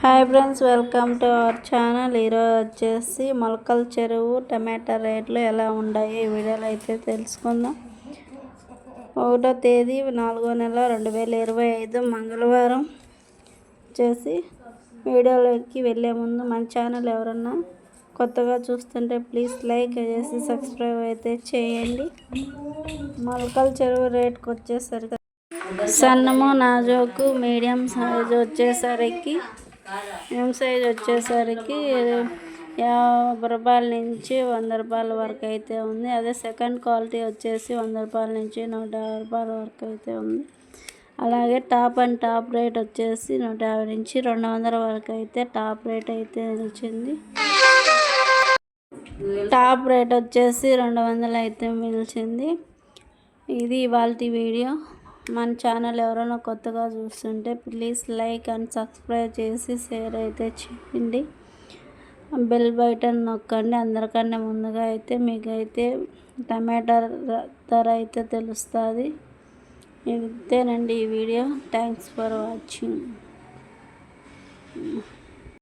Hi friends welcome to our channel. ఈరోజు వచ్చేసి మొలకల చెరువు టమాటా రేట్లు ఎలా ఉన్నాయి ఈ వీడియోలో అయితే తెలుసుకుందాం. ఒకటో తేదీ నాలుగో నెల రెండు వేల ఇరవై ఐదు మంగళవారం. వచ్చేసి వీడియోలోకి వెళ్ళే ముందు మన ఛానల్ ఎవరన్నా కొత్తగా చూస్తుంటే ప్లీజ్ లైక్ చేసి సబ్స్క్రైబ్ అయితే చేయండి. మొలకల చెరువు రేట్కి వచ్చేసరికి సన్నము నాజోకు మీడియం సైజ్ వచ్చేసరికి ఎం సైజ్ వచ్చేసరికి యాభై రూపాయల నుంచి వంద రూపాయల వరకు అయితే ఉంది. అదే సెకండ్ క్వాలిటీ వచ్చేసి వంద రూపాయల నుంచి నూట యాభై రూపాయల వరకు అయితే ఉంది. అలాగే టాప్ అండ్ టాప్ రేట్ వచ్చేసి నూట యాభై నుంచి రెండు వందల వరకు అయితే టాప్ రేట్ అయితే నిలిచింది. టాప్ రేట్ వచ్చేసి రెండు వందలు అయితే నిలిచింది. ఇది ఇవాళ వీడియో. మన ఛానల్ ఎవరైనా కొత్తగా చూస్తుంటే ప్లీజ్ లైక్ అండ్ సబ్స్క్రైబ్ చేసి షేర్ అయితే చేయండి. బెల్ బటన్ నొక్కండి. అందరికన్నా ముందుగా అయితే మీకైతే టమాటా ధర అయితే తెలుస్తుంది. ఇంతేనండి ఈ వీడియో. Thanks for watching